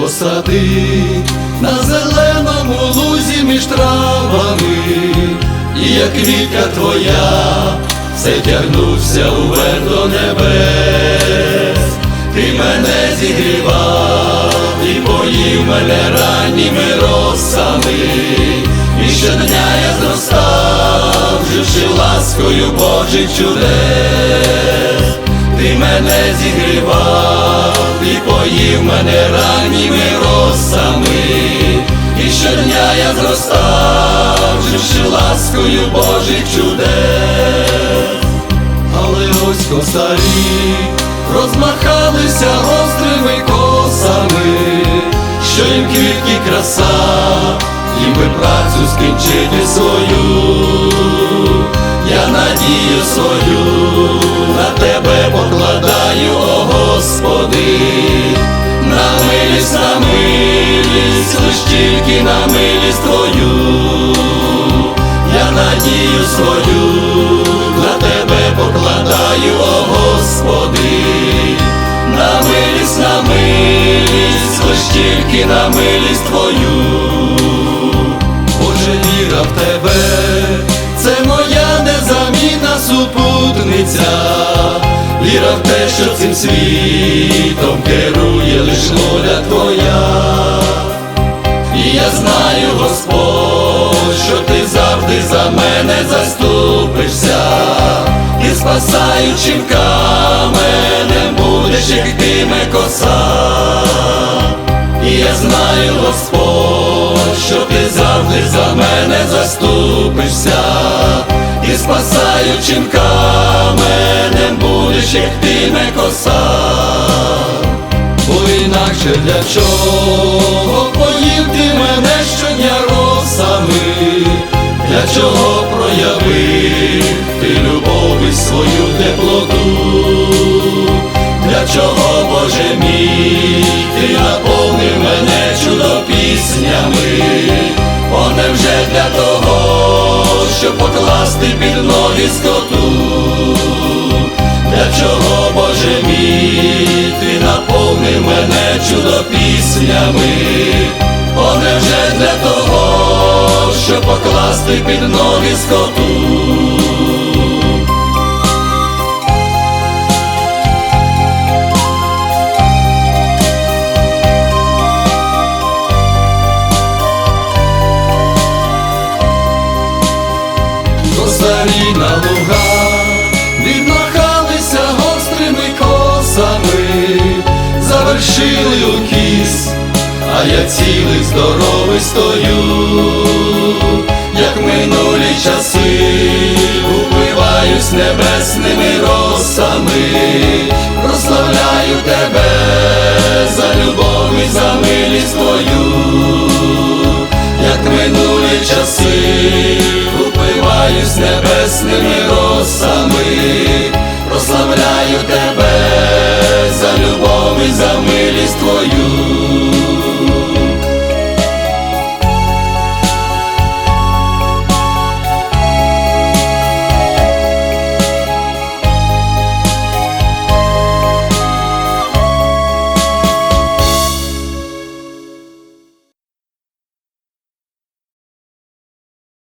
посадив на зеленому лузі між травами, і як квітка твоя, все тягнувся уверх до небес, ти мене зігрівав і поїв мене ранніми росами, і щодня я зростав, живши ласкою Божих чудес, ти мене зігрівав і поїв мене ранніми росами, і щодня я зростав, живши ласкою Божих чудес, але ось косарі розмахалися гострими косами, що їм квітки краса, їм би працю скінчити свою, я надію свою, тільки на милість Твою, я надію свою, на тебе покладаю, о Господи, на милість, на милість, лиш тільки на милість Твою, Боже, віра в тебе, це моя незамінна супутниця, віра в те, що цим світом керує лиш воля Твоя. Я знаю, Господь, що ти завжди за мене заступишся, і спасаючим каменем будеш, як тиме коса. Я знаю, Господь, що ти завжди за мене заступишся, і спасаючим каменем будеш, як тиме коса. Бо інакше для чого поїв ти мене щодня росами, для чого проявив ти любові свою теплоту, для чого, Боже мій, ти наповнив мене чудо піснями, О, невже для того, щоб покласти під ноги скоту, для чого, Боже мій, чудо піснями, О, невже для того, щоб покласти під ноги скоту. Косарі на лугах завершили укіс, а я цілий здоровий стою, як минулі часи, упиваюсь небесними росами, прославляю тебе за любов і за милість твою. Як минулі часи, упиваюсь небесними росами, милість твою.